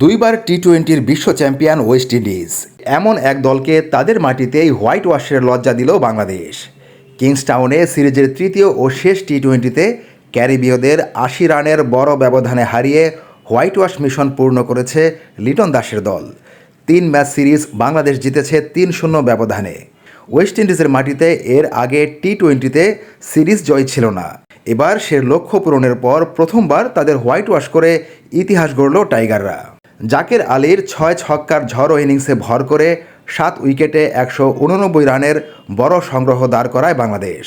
দুইবার টি টোয়েন্টির বিশ্ব চ্যাম্পিয়ন ওয়েস্ট ইন্ডিজ। এমন এক দলকে তাদের মাটিতেই হোয়াইট ওয়াশের লজ্জা দিল বাংলাদেশ। কিংসটাউনে সিরিজের তৃতীয় ও শেষ টি টোয়েন্টিতে ক্যারিবীয়দের আশি রানের বড় ব্যবধানে হারিয়ে হোয়াইট ওয়াশ মিশন পূর্ণ করেছে লিটন দাসের দল। তিন ম্যাচ সিরিজ বাংলাদেশ জিতেছে তিন শূন্য ব্যবধানে। ওয়েস্ট ইন্ডিজের মাটিতে এর আগে টি টোয়েন্টিতে সিরিজ জয় ছিল না। এবার সে লক্ষ্য পূরণের পর প্রথমবার তাদের হোয়াইট ওয়াশ করে ইতিহাস গড়ল টাইগাররা। জাকের আলীর ছয় ছক্কার ঝড়ো ইনিংসে ভর করে সাত উইকেটে একশো উননব্বই রানের বড় সংগ্রহ দাঁড় করায় বাংলাদেশ।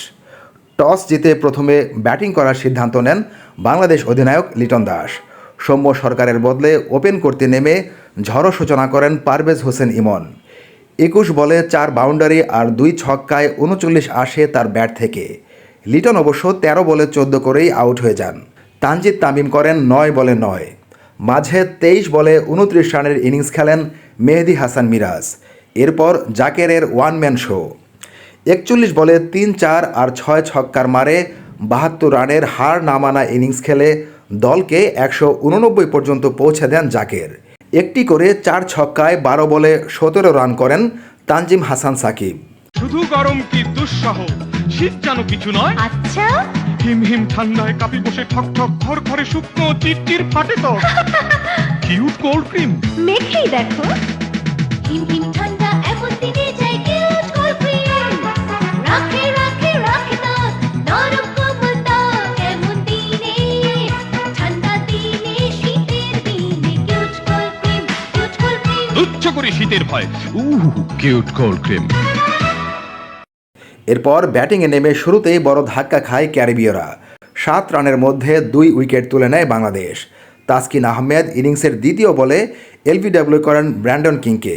টস জিতে প্রথমে ব্যাটিং করার সিদ্ধান্ত নেন বাংলাদেশ অধিনায়ক লিটন দাস। সৌম্য সরকারের বদলে ওপেন করতে নেমে ঝড়ো সূচনা করেন পারভেজ হোসেন ইমন। একুশ বলে চার বাউন্ডারি আর দুই ছক্কায় উনচল্লিশ আসে তার ব্যাট থেকে। লিটন অবশ্য তেরো বলে চোদ্দ করেই আউট হয়ে যান। তানজিদ তামিম করেন নয় বলে নয়। মাঝে তেইশ বলে উনত্রিশ রানের ইনিংস খেলেন মেহেদি হাসান মিরাজ। এরপর জাকেরের ওয়ান ম্যান শো। একচল্লিশ বলে তিন চার আর ছয় ছক্কার মারে বাহাত্তর রানের হার নামানা ইনিংস খেলে দলকে একশো উননব্বই পর্যন্ত পৌঁছে দেন জাকের। একটি করে চার ছক্কায় বারো বলে সতেরো রান করেন তানজিম হাসান সাকিব। শুধু গরম কি দুঃসহ? শীত যেন কিছু নয়। আচ্ছা। হিম হিম ঠান্ডায় কাপি বসে ঠক ঠক ঘর ঘরে শুকনো চিরচির ফাটে তো। কিউট কোল্ড ক্রিম মেখেই দেখো। হিম হিম ঠান্ডা এমন দিনে যাই কিউট কোল্ড ক্রিম রাখে রাখে রাখে না নরম কোমল ত্বক এমন দিনে। ঠান্ডা দিনে শীতের দিনে cute cold cream cute cold cream তুচ্ছ করে শীতের ভয়। উহ কিউট কোল্ড ক্রিম এরপর ব্যাটিংয়ে নেমে শুরুতেই বড় ধাক্কা খায় ক্যারিবীয়রা। সাত রানের মধ্যে দুই উইকেট তুলে নেয় বাংলাদেশ। তাসকিন আহমেদ ইনিংসের দ্বিতীয় বলে এলবিডব্লিউ করেন ব্র্যান্ডন কিংকে।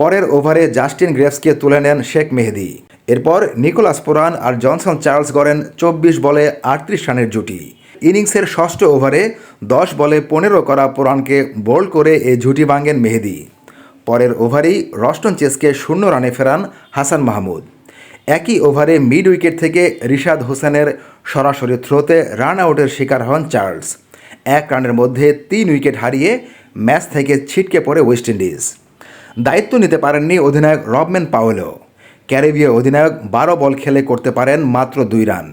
পরের ওভারে জাস্টিন গ্রেভসকে তুলে নেন শেখ মেহেদি। এরপর নিকোলাস পুরান আর জনসন চার্লস গড়েন চব্বিশ বলে আটত্রিশ রানের জুটি। ইনিংসের ষষ্ঠ ওভারে দশ বলে পনেরো করা পুরানকে বোল্ড করে এ জুটি ভাঙেন মেহেদি। পরের ওভারেই রস্টন চেসকে শূন্য রানে ফেরান হাসান মাহমুদ। একই ওভারে মিড উইকেট থেকে রিশাদ হোসেনের সরাসরি থ্রোতে রান আউটের শিকার হন চার্লস। এক রানের মধ্যে তিন উইকেট হারিয়ে ম্যাচ থেকে ছিটকে পড়ে ওয়েস্ট ইন্ডিজ। দায়িত্ব নিতে পারেননি অধিনায়ক রবম্যান পাওয়েলো ক্যারিবীয় অধিনায়ক বারো বল খেলে করতে পারেন মাত্র দুই রান।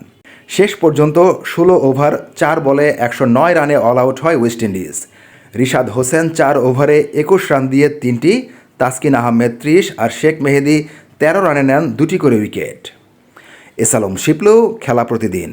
শেষ পর্যন্ত ষোলো ওভার, চার বলে একশো নয় রানে অল আউট হয় ওয়েস্ট ইন্ডিজ। রিশাদ হোসেন চার ওভারে একুশ রান দিয়ে তিনটি, তাসকিন আহমেদ ত্রিশ আর শেখ মেহেদি তেরো রানে নেন দুটি করে উইকেট। এসালম শিপলু খেলা প্রতিদিন।